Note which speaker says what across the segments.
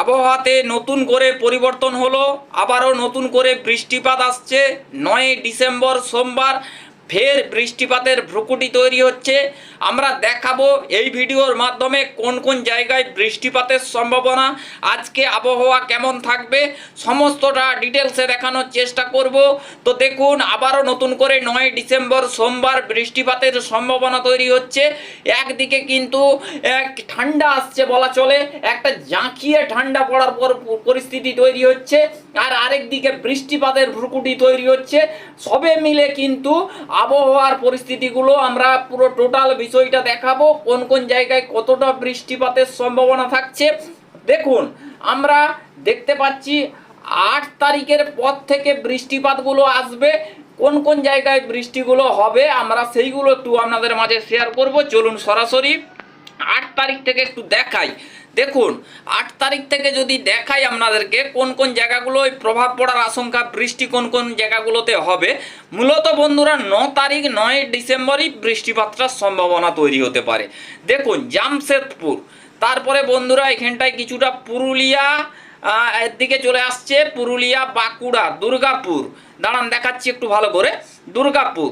Speaker 1: আবহাওয়াতে নতুন করে পরিবর্তন হলো আবারও নতুন করে বৃষ্টিপাত আসছে। নয় ডিসেম্বর সোমবার ফের বৃষ্টিপাতের ভ্রুকুটি তৈরি হচ্ছে। আমরা দেখাবো এই ভিডিওর মাধ্যমে কোন কোন জায়গায় বৃষ্টিপাতের সম্ভাবনা, আজকে আবহাওয়া কেমন থাকবে, সমস্তটা ডিটেলসে দেখানোর চেষ্টা করব। তো দেখুন, আবারও নতুন করে নয় ডিসেম্বর, সোমবার বৃষ্টিপাতের সম্ভাবনা তৈরি হচ্ছে। একদিকে কিন্তু এক ঠান্ডা আসছে বলা চলে, একটা জাঁকিয়ে ঠান্ডা পড়ার পর পরিস্থিতি তৈরি হচ্ছে, আর আরেক দিকে বৃষ্টিপাতের ভ্রুকুটি তৈরি হচ্ছে। সবে মিলে কিন্তু আবহাওয়ার পরিস্থিতিগুলো আমরা পুরো টোটাল বিষয়টা দেখাবো, কোন কোন জায়গায় কতটা বৃষ্টিপাতের সম্ভাবনা থাকছে। দেখুন, আমরা দেখতে পাচ্ছি আট তারিখের পর থেকে বৃষ্টিপাতগুলো আসবে। কোন কোন জায়গায় বৃষ্টিগুলো হবে, আমরা সেইগুলো একটু আপনাদের মাঝে শেয়ার করব। চলুন সরাসরি আট তারিখ থেকে একটু দেখাই। দেখুন, আট তারিখ থেকে যদি দেখাই আপনাদেরকে কোন কোন জায়গাগুলোয় প্রভাব পড়ার আশঙ্কা, বৃষ্টি কোন কোন জায়গাগুলোতে হবে, মূলত বন্ধুরা ন তারিখ নয় ডিসেম্বরই বৃষ্টিপাতটার সম্ভাবনা তৈরি হতে পারে। দেখুন, জামশেদপুর, তারপরে বন্ধুরা এখানটায় কিছুটা পুরুলিয়া এর দিকে চলে আসছে পুরুলিয়া, বাঁকুড়া, দুর্গাপুর। দাঁড়ান, দেখাচ্ছি একটু ভালো করে। দুর্গাপুর,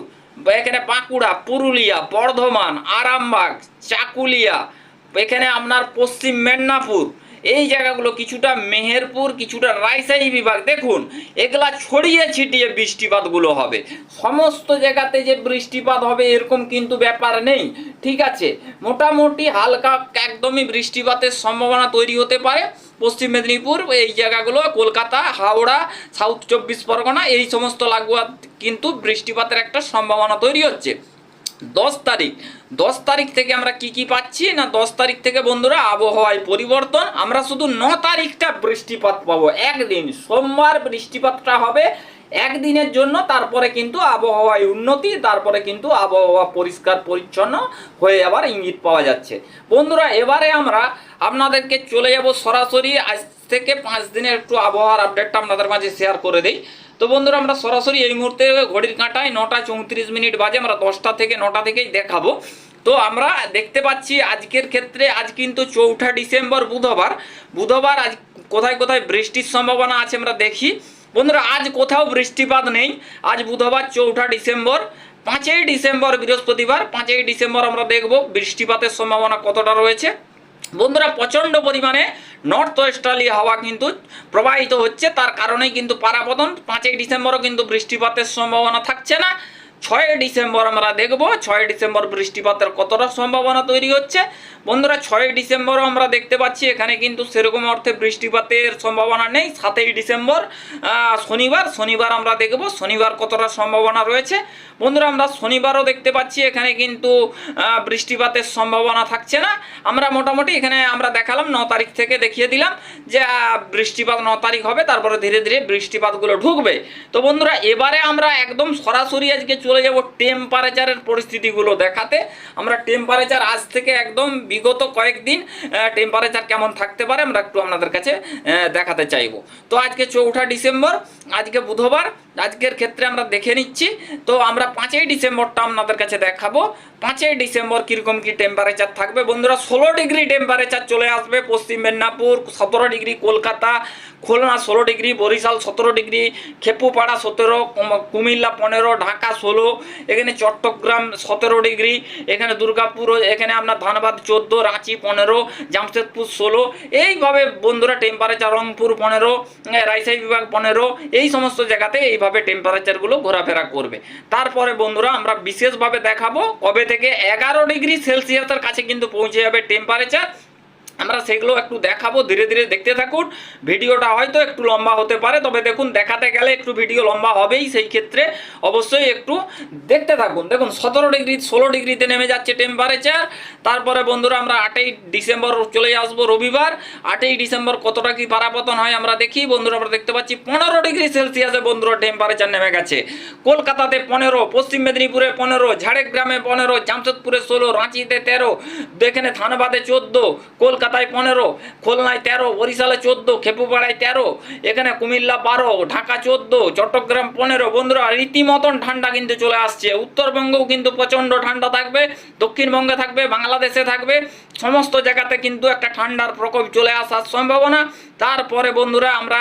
Speaker 1: এখানে বাঁকুড়া, পুরুলিয়া, বর্ধমান, আরামবাগ, চাকুলিয়া এখানে আপনার পশ্চিম মেদিনীপুর। এই জায়গাগুলো কিছুটা মেহেরপুর, কিছুটা রায়সাহী বিভাগ। দেখুন, এগুলা ছড়িয়ে ছিটিয়ে বৃষ্টিপাতগুলো হবে। সমস্ত জায়গাতে যে বৃষ্টিপাত হবে এরকম কিন্তু ব্যাপার নেই। ঠিক আছে, মোটামুটি হালকা একদমই বৃষ্টিপাতের সম্ভাবনা তৈরি হতে পারে। পশ্চিম মেদিনীপুর, এই জায়গাগুলো, কলকাতা, হাওড়া সাউথ চব্বিশ পরগনা, এই সমস্ত লাগোয়া কিন্তু বৃষ্টিপাতের একটা সম্ভাবনা তৈরি হচ্ছে। দশ তারিখ। দশ তারিখ থেকে আমরা কি কি পাচ্ছি না দশ তারিখ থেকে বন্ধুরা আবহাওয়ায় পরিবর্তন? আমরা শুধু ন তারিখটা বৃষ্টিপাত পাবো। একদিন। সোমবার বৃষ্টিপাতটা হবে। একদিনের জন্য তারপরে কিন্তু আবহাওয়ায় উন্নতি, তারপরে কিন্তু আবহাওয়া পরিষ্কার পরিচ্ছন্ন হয়ে আবার ইঙ্গিত পাওয়া যাচ্ছে। বন্ধুরা, এবারে আমরা আপনাদেরকে চলে যাব সরাসরি। আজ থেকে পাঁচ দিনের একটু আবহাওয়ার আপডেটটা আপনাদের মাঝে শেয়ার করে দিই। তো বন্ধুরা, আমরা সরাসরি এই মুহূর্তে ঘড়ির কাঁটায় নটা চৌত্রিশ মিনিট বাজে, আমরা দশটা থেকে নটা থেকেই দেখাবো। তো আমরা দেখতে পাচ্ছি আজকের ক্ষেত্রে, আজ কিন্তু চৌঠা ডিসেম্বর বুধবার। বুধবার আজ কোথায় কোথায় বৃষ্টির সম্ভাবনা আছে আমরা দেখি। বন্ধুরা, আজ কোথাও বৃষ্টিপাত নেই। আজ বুধবার চৌঠা ডিসেম্বর, পাঁচই ডিসেম্বর বৃহস্পতিবার, পাঁচই ডিসেম্বর আমরা দেখব বৃষ্টিপাতের সম্ভাবনা কতটা রয়েছে। বন্ধুরা প্রচণ্ড পরিমাণে নর্থ ওয়েস্টার্লি হাওয়া কিন্তু প্রবাহিত হচ্ছে। তার কারণেই কিন্তু পারাপতন পাঁচই ডিসেম্বরও কিন্তু বৃষ্টিপাতের সম্ভাবনা থাকছে না। ছয় ডিসেম্বর আমরা দেখব। ছয় ডিসেম্বর বৃষ্টিপাতের কতটা সম্ভাবনা তৈরি হচ্ছে। বন্ধুরা, ছয় ডিসেম্বরও আমরা দেখতে পাচ্ছি, এখানে কিন্তু সেরকম অর্থে বৃষ্টিপাতের সম্ভাবনা নেই। সাতই ডিসেম্বর শনিবার শনিবার আমরা দেখব, শনিবার কতটা সম্ভাবনা রয়েছে। বন্ধুরা, আমরা শনিবারও দেখতে পাচ্ছি, এখানে কিন্তু বৃষ্টিপাতের সম্ভাবনা থাকছে না। আমরা মোটামুটি এখানে আমরা দেখালাম, ন তারিখ থেকে দেখিয়ে দিলাম যে বৃষ্টিপাত ন তারিখ হবে, তারপরে ধীরে ধীরে বৃষ্টিপাতগুলো ঢুকবে। তো বন্ধুরা, এবারে আমরা একদম সরাসরি আজকে চলে যাব টেম্পারেচারের পরিস্থিতিগুলো দেখাতে। আমরা টেম্পারেচার আজ থেকে একদম বিগত কয়েকদিন টেম্পারেচার কেমন থাকতে পারে আমরা একটু আপনাদের কাছে দেখাতে চাইব। তো আজকে চৌঠা ডিসেম্বর, আজকে বুধবার আজকের ক্ষেত্রে আমরা দেখে নিচ্ছি। তো আমরা পাঁচই ডিসেম্বরটা আপনাদের কাছে দেখাবো। পাঁচই ডিসেম্বর কীরকম কী টেম্পারেচার থাকবে? বন্ধুরা, ষোলো ডিগ্রি টেম্পারেচার চলে আসবে পশ্চিম মেদিনীপুর, সতেরো ডিগ্রি কলকাতা, খুলনা ষোলো ডিগ্রি, বরিশাল সতেরো ডিগ্রি, খেপুপাড়া সতেরো কুমিল্লা পনেরো, ঢাকা ষোলো, এখানে চট্টগ্রাম সতেরো ডিগ্রি, এখানে দুর্গাপুর, এখানে আপনার ধানবাদ চোদ্দ, রাঁচি পনেরো, জামশেদপুর ষোলো। এইভাবে বন্ধুরা টেম্পারেচার রংপুর পনেরো, রাজশাহী বিভাগ পনেরো, এই সমস্ত জায়গাতে এইভাবে টেম্পারেচারগুলো ঘোরাফেরা করবে। তারপরে বন্ধুরা, আমরা বিশেষভাবে দেখাবো কবে থেকে এগারো ডিগ্রি সেলসিয়াসের কাছে কিন্তু পৌঁছে যাবে টেম্পারেচার আমরা সেগুলো একটু দেখাবো, ধীরে ধীরে দেখতে থাকুন। ভিডিওটা হয়তো একটু লম্বা হতে পারে, তবে দেখুন, দেখাতে গেলে একটু ভিডিও লম্বা হবেই, সেই ক্ষেত্রে অবশ্যই একটু দেখতে থাকুন। দেখুন, সতেরো ডিগ্রি, ষোলো ডিগ্রিতে নেমে যাচ্ছে টেম্পারেচার তারপরে বন্ধুরা, আমরা আটই ডিসেম্বর চলে আসব রবিবার। আটই ডিসেম্বর কতটা কি পারাপতন হয় আমরা দেখি। বন্ধুরা, আমরা দেখতে পাচ্ছি পনেরো ডিগ্রি সেলসিয়াসে বন্ধুরা টেম্পারেচার নেমে গেছে। কলকাতাতে পনেরো, পশ্চিম মেদিনীপুরে পনেরো, ঝাড়গ্রামে পনেরো, জামশেদপুরে ষোলো, রাঁচিতে তেরো, এখানে ধানবাদে চোদ্দ, কলকাতা কলকাতায় পনেরো, খুলনায় তেরো, বরিশালে চোদ্দ, খেপুপাড়ায় তেরো, এখানে কুমিল্লা বারো, ঢাকা চোদ্দ, চট্টগ্রাম পনেরো। বন্ধুরা, রীতিমতন ঠান্ডা কিন্তু চলে আসছে। উত্তরবঙ্গেও কিন্তু প্রচণ্ড ঠান্ডা থাকবে, দক্ষিণবঙ্গে থাকবে, বাংলাদেশে থাকবে। সমস্ত জায়গাতে কিন্তু একটা ঠান্ডার প্রকোপ চলে আসার সম্ভাবনা। তারপরে বন্ধুরা, আমরা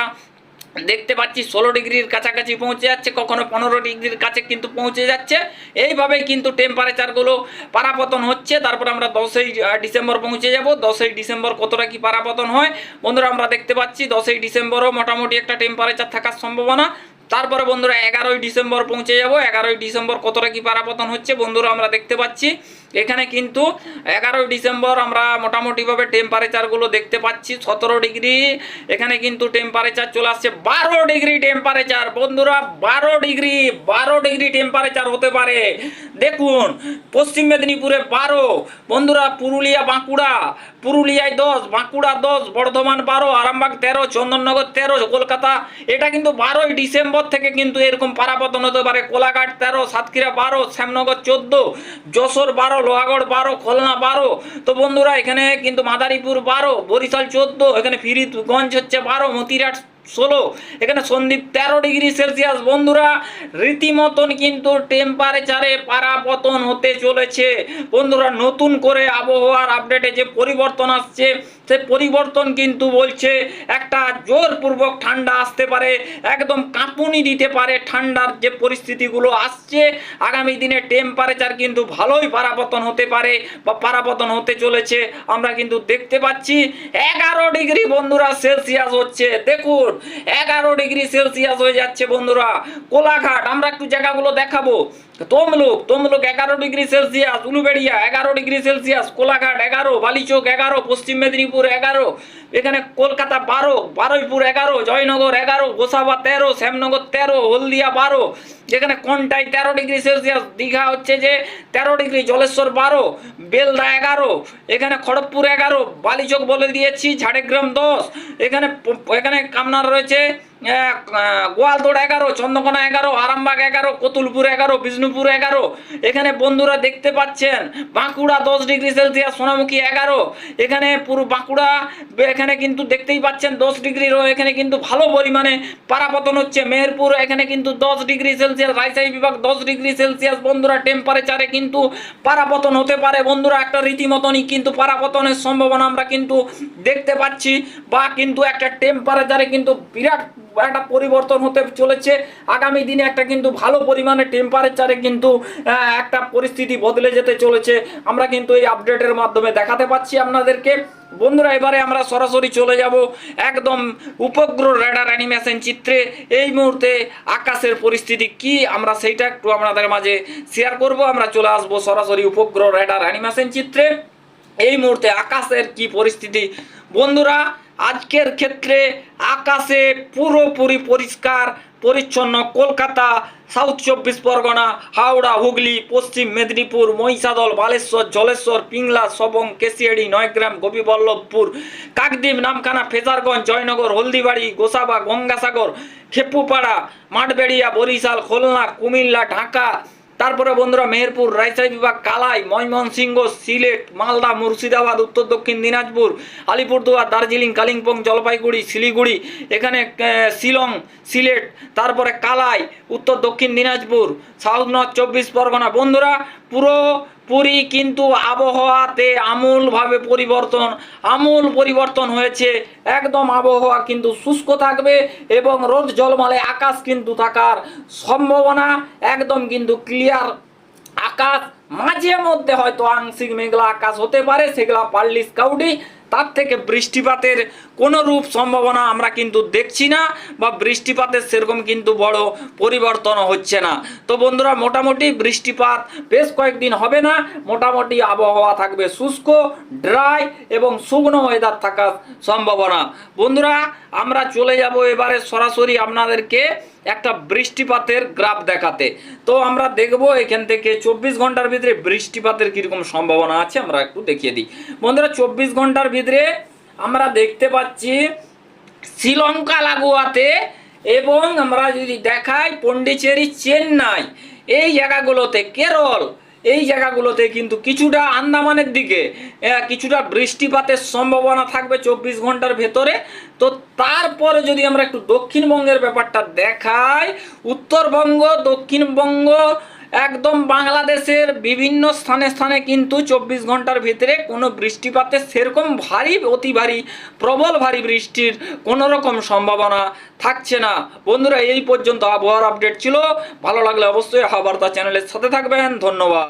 Speaker 1: দেখতে পাচ্ছি ষোলো ডিগ্রির কাছাকাছি পৌঁছে যাচ্ছে, কখনো পনেরো ডিগ্রির কাছে কিন্তু পৌঁছে যাচ্ছে। এইভাবেই কিন্তু টেম্পারেচারগুলো পারাপতন হচ্ছে। তারপর আমরা দশই ডিসেম্বর পৌঁছে যাব। দশই ডিসেম্বর কতটা কি পারাপতন হয়? বন্ধুরা, আমরা দেখতে পাচ্ছি দশই ডিসেম্বরও মোটামুটি একটা টেম্পারেচার থাকার সম্ভাবনা। তারপরে বন্ধুরা এগারোই ডিসেম্বর পৌঁছে যাব। এগারোই ডিসেম্বর কতটা কি পারাপতন হচ্ছে বন্ধুরা আমরা দেখতে পাচ্ছি। এখানে কিন্তু এগারোই ডিসেম্বর আমরা মোটামুটিভাবে টেম্পারেচারগুলো দেখতে পাচ্ছি, সতেরো ডিগ্রি। এখানে কিন্তু টেম্পারেচার চলে আসছে বারো ডিগ্রি টেম্পারেচার বন্ধুরা, বারো ডিগ্রি বারো ডিগ্রি টেম্পারেচার হতে পারে। দেখুন, পশ্চিম মেদিনীপুরে বারো, বন্ধুরা পুরুলিয়া বাঁকুড়া, পুরুলিয়ায় দশ, বাঁকুড়া দশ, বর্ধমান বারো, আরামবাগ তেরো, চন্দননগর তেরো, কলকাতা। এটা কিন্তু বারোই ডিসেম্বর থেকে কিন্তু এরকম পারাপতন হতে পারে। কোলাঘাট তেরো, সাতক্ষীরা বারো, শ্যামনগর চোদ্দ, যশোর বারো, লোহাগড় বারো, খুলনা বারো। তো বন্ধুরা, এখানে কিন্তু মাদারীপুর বারো, বরিশাল চোদ্দ, এখানে ফিরিদগঞ্জ হচ্ছে বারো মতিরাট ষোলো, এখানে সন্দীপ তেরো ডিগ্রি সেলসিয়াস। বন্ধুরা, রীতিমতন কিন্তু টেম্পারেচারে পারাপতন হতে চলেছে। বন্ধুরা, নতুন করে আবহাওয়ার আপডেটে যে পরিবর্তন আসছে সে পরিবর্তন কিন্তু বলছে, একটা জোরপূর্বক ঠান্ডা আসতে পারে, একদম কাঁপুনি দিতে পারে ঠান্ডার যে পরিস্থিতিগুলো আসছে। আগামী দিনে টেম্পারেচার কিন্তু ভালোই পারাপতন হতে পারে বা পারাপতন হতে চলেছে। আমরা কিন্তু দেখতে পাচ্ছি, এগারো ডিগ্রি বন্ধুরা সেলসিয়াস হচ্ছে। দেখুন, এগারো ডিগ্রি সেলসিয়াস হয়ে যাচ্ছে বন্ধুরা। কোলাঘাট, আমরা একটু জায়গাগুলো দেখাবো। তমলুক তমলুক এগারো ডিগ্রি সেলসিয়াস, উলুবেড়িয়া এগারো ডিগ্রি সেলসিয়াস, কোলাঘাট এগারো, বালিচক এগারো, পশ্চিম মেদিনীপুর এগারো, এখানে কলকাতা বারো, বারুইপুর এগারো, জয়নগর এগারো, গোসাবা তেরো, শ্যামনগর তেরো, হলদিয়া বারো যেখানে কোনটাই তেরো ডিগ্রি সেলসিয়াস? দীঘা হচ্ছে যে তেরো ডিগ্রি জলেশ্বর বারো বেলদা এগারো এখানে খড়গপুর এগারো বালিচক বলে দিয়েছি ঝাড়গ্রাম দশ এখানে এখানে কামনার রয়েছে আহ, গোয়ালতোড় এগারো চন্দ্রকোনা এগারো আরামবাগ এগারো কতুলপুর এগারো বিষ্ণুপুর এগারো এখানে বন্ধুরা দেখতে পাচ্ছেন বাঁকুড়া দশ ডিগ্রি সেলসিয়াস সোনামুখী এগারো এখানে পুরো বাঁকুড়া এখানে কিন্তু দেখতেই পাচ্ছেন দশ ডিগ্রিরও এখানে কিন্তু ভালো পরিমাণে পারাপতন হচ্ছে মেহেরপুর এখানে কিন্তু দশ ডিগ্রি সেলসিয়াস রাজশাহী বিভাগ দশ ডিগ্রি সেলসিয়াস বন্ধুরা টেম্পারেচারে কিন্তু পারাপতন হতে পারে। বন্ধুরা, একটা রীতিমতনই কিন্তু পারাপতনের সম্ভাবনা আমরা কিন্তু দেখতে পাচ্ছি বা কিন্তু একটা টেম্পারেচারে কিন্তু বিরাট একটা পরিবর্তন হতে চলেছে। আগামী দিনে একটা কিন্তু ভালো পরিমাণে টেম্পারেচারে কিন্তু একটা পরিস্থিতি বদলে যেতে চলেছে। আমরা কিন্তু এই আপডেটের মাধ্যমে দেখাতে পাচ্ছি আপনাদেরকে। বন্ধুরা, এবারে আমরা সরাসরি চলে যাব একদম উপগ্রহ রেডার অ্যানিমেশন চিত্রে। এই মুহূর্তে আকাশের পরিস্থিতি কি, আমরা সেইটা একটু আপনাদের মাঝে শেয়ার করব। আমরা চলে আসব সরাসরি উপগ্রহ রেডার অ্যানিমেশন চিত্রে। এই মুহূর্তে আকাশের কি পরিস্থিতি? বন্ধুরা, আজকের ক্ষেত্রে আকাশে পুরোপুরি পরিষ্কার পরিচ্ছন্ন কলকাতা সাউথ চব্বিশ পরগনা, হাওড়া, হুগলি, পশ্চিম মেদিনীপুর, মহিষাদল, বালেশ্বর, জলেশ্বর, পিংলা, সবং, কেশিয়াড়ি, নয়গ্রাম, গোপীবল্লভপুর, কাকদ্বীপ, নামখানা, ফেজারগঞ্জ, জয়নগর, হলদিবাড়ি, গোসাবা, গঙ্গাসাগর, খেপুপাড়া, মাঠবেড়িয়া, বরিশাল, খুলনা, কুমিল্লা, ঢাকা তারপরে বন্ধুরা মেহেরপুর রাজশাহী বিভাগ, কালাই, ময়মনসিংহ, সিলেট, মালদা, মুর্শিদাবাদ, উত্তর দক্ষিণ দিনাজপুর, আলিপুরদুয়ার, দার্জিলিং, কালিম্পং, জলপাইগুড়ি, শিলিগুড়ি, এখানে শিলং, সিলেট, তারপরে কালাই, উত্তর দক্ষিণ দিনাজপুর, সাউথ নর্থ চব্বিশ পরগনা। বন্ধুরা পুরো পুরী কিন্তু আবহাওয়াতে আমূলভাবে পরিবর্তন, আমূল পরিবর্তন হয়েছে। একদম আবহাওয়া কিন্তু শুষ্ক থাকবে এবং রোদ জলমালে আকাশ কিন্তু থাকার সম্ভাবনা একদম কিন্তু ক্লিয়ার আকাশ মাঝে মধ্যে হয়তো আংশিক মেঘলা আকাশ হতে পারে, সেগুলা পাল্লিস কাউডি তার থেকে বৃষ্টিপাতের কোনো রূপ সম্ভাবনা আমরা কিন্তু দেখছি না বা বৃষ্টিপাতের সেরকম কিন্তু বড় পরিবর্তন হচ্ছে না। তো বন্ধুরা, মোটামুটি বৃষ্টিপাত বেশ কয়েকদিন হবে না, মোটামুটি আবহাওয়া থাকবে শুষ্ক, ড্রাই এবং শুকনো ওয়েদার থাকার সম্ভাবনা। বন্ধুরা, আমরা চলে যাব এবারে সরাসরি আপনাদেরকে একটা বৃষ্টিপাতের গ্রাফ দেখাতে। তো আমরা দেখব এখান থেকে চব্বিশ ঘণ্টার ভিতরে বৃষ্টিপাতের কীরকম সম্ভাবনা আছে, আমরা একটু দেখিয়ে দিই। বন্ধুরা, চব্বিশ ঘণ্টার ভিতরে আমরা দেখতে পাচ্ছি শ্রীলঙ্কা লাগোয়াতে এবং আমরা যদি দেখাই পন্ডিচেরি চেন্নাই। এই জায়গাগুলোতে কেরল, এই জায়গাগুলোতে কিন্তু কিছুটা আন্দামানের দিকে কিছুটা বৃষ্টিপাতের সম্ভাবনা থাকবে চব্বিশ ঘণ্টার ভেতরে। তো তারপরে যদি আমরা একটু দক্ষিণবঙ্গের ব্যাপারটা দেখাই, উত্তরবঙ্গ, দক্ষিণবঙ্গ একদম বাংলাদেশের বিভিন্ন স্থানে স্থানে কিন্তু চব্বিশ ঘণ্টার ভিতরে কোনো বৃষ্টিপাতে সেরকম ভারী, অতি ভারী, প্রবল ভারী বৃষ্টির কোনো রকম সম্ভাবনা থাকছে না। বন্ধুরা, এই পর্যন্ত আবহাওয়ার আপডেট ছিল। ভালো লাগলে অবশ্যই হাবার্তা বার্তা চ্যানেলের সাথে থাকবেন। ধন্যবাদ।